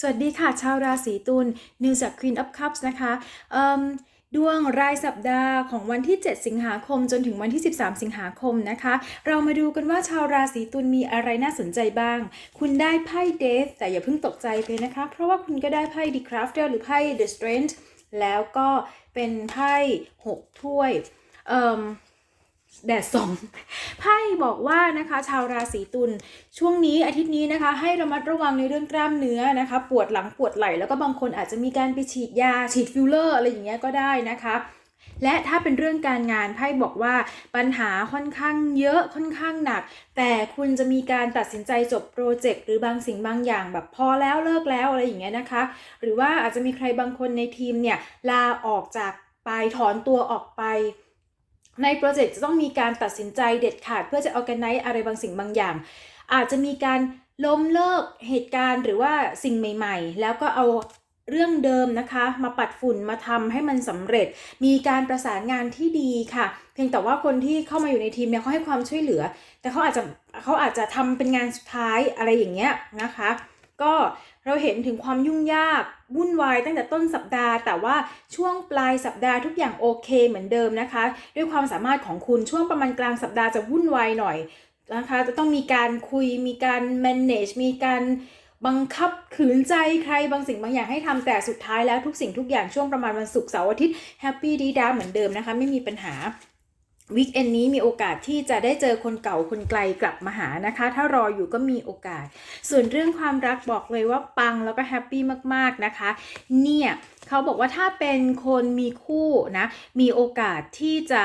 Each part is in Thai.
สวัสดีค่ะ ชาวราศีตุลนิวจาก Queen of Cups นะคะดวงรายสัปดาห์ของวันที่ 7 สิงหาคมจนถึงวันที่ 13 สิงหาคมนะคะ เรามาดูกันว่าชาวราศีตุลมีอะไรน่าสนใจบ้าง คุณได้ไพ่ Death แต่อย่าเพิ่งตกใจไปนะคะ เพราะว่าคุณก็ได้ไพ่ The Crafter หรือไพ่ The Strength แล้วก็เป็นไพ่ 6 ถ้วยเอิ่ม แดดส่องไพ่บอกว่านะคะชาวราศีตุลช่วงนี้อาทิตย์นี้นะคะ ให้ระมัดระวังในเรื่องกล้ามเนื้อนะคะ ปวดหลังปวดไหล่แล้วก็บางคนอาจจะมีการไปฉีดยาฉีดฟิลเลอร์อะไรอย่างเงี้ยก็ได้นะคะและถ้าเป็นเรื่องการงานไพ่บอกว่าปัญหาค่อนข้างเยอะค่อนข้างหนัก แต่คุณจะมีการตัดสินใจจบโปรเจกต์หรือบางสิ่งบางอย่างแบบพอแล้วเลิกแล้วอะไรอย่างเงี้ยนะคะ หรือว่าอาจจะมีใครบางคนในทีมเนี่ยลาออกจากไปถอนตัวออกไป ในโปรเจกต์จะต้องมีการตัดสินใจเด็ดขาด เพื่อจะ organize อะไรบางสิ่งบางอย่าง อาจจะมีการล้มเลิกเหตุการณ์หรือว่าสิ่งใหม่ ๆ แล้วก็เอาเรื่องเดิมนะคะ มาปัดฝุ่นมาทำให้มันสำเร็จ มีการประสานงานที่ดีค่ะ เพียงแต่ว่าคนที่เข้ามาอยู่ในทีมเนี่ยเขาให้ความช่วยเหลือ แต่เขาอาจจะเขาอาจจะทำเป็นงานสุดท้ายอะไรอย่างเงี้ยนะคะ ก็เราเห็นถึงความยุ่งยากวุ่นวายตั้งแต่ต้นสัปดาห์ แต่ว่าช่วงปลายสัปดาห์ทุกอย่างโอเคเหมือนเดิมนะคะ ด้วยความสามารถของคุณช่วงประมาณกลางสัปดาห์จะวุ่นวายหน่อยนะคะจะต้องมีการคุยมีการ manage มีการบังคับขืนใจใครบางสิ่งบางอย่างให้ทำแต่สุดท้ายแล้วทุกสิ่งทุกอย่างช่วงประมาณวันศุกร์เสาร์อาทิตย์แฮปปี้ดีดาเหมือนเดิมนะคะ ไม่มีปัญหา วีคเอนนี้มีโอกาสที่จะได้เจอคนเก่าคนไกลกลับมาหานะคะ ถ้ารออยู่ก็มีโอกาส ส่วนเรื่องความรักบอกเลยว่าปังแล้วก็แฮปปี้มากๆนะคะ เนี่ยเขาบอกว่าถ้าเป็นคนมีคู่นะ มีโอกาสที่จะ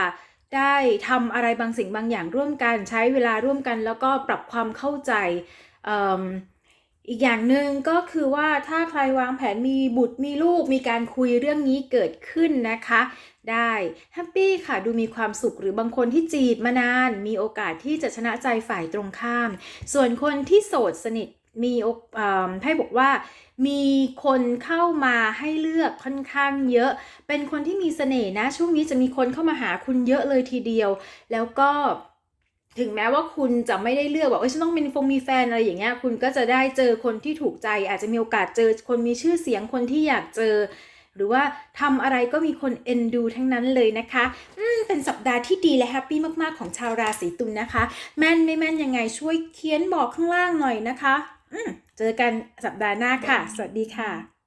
ได้ทำอะไรบางสิ่งบางอย่างร่วมกัน ใช้เวลาร่วมกัน แล้วก็ปรับความเข้าใจ อีกอย่างหนึ่งก็คือว่าถ้าใครวางแผนมีบุตรมีลูกมีการคุยเรื่องนี้เกิดขึ้นนะคะ ได้แฮปปี้ค่ะดูมีความสุขหรือบางคนที่จีบมานาน มีโอกาสที่จะชนะใจฝ่ายตรงข้าม ส่วนคนที่โสดสนิทมีโอกอ่อไพ่บอกว่ามีคนเข้ามาให้เลือกค่อนข้างเยอะ เป็นคนที่มีเสน่ห์นะ ช่วงนี้จะมีคนเข้ามาหาคุณเยอะเลยทีเดียว แล้วก็ ถึงแม้ว่าคุณจะไม่ได้เลือกแบบว่าฉันต้องเป็นฟงมีแฟนอะไรอย่างเงี้ยคุณก็จะได้เจอคนที่ถูกใจ อาจจะมีโอกาสเจอคนมีชื่อเสียงคนที่อยากเจอ หรือว่าทำอะไรก็มีคนเอ็นดูทั้งนั้นเลยนะคะอืมเป็นสัปดาห์ที่ดีและแฮปปี้มากๆของชาวราศีตุลนะคะ แม่นไม่แม่นยังไงช่วยเขียนบอกข้างล่างหน่อยนะคะอืมเจอกันสัปดาห์หน้าค่ะ สวัสดีค่ะ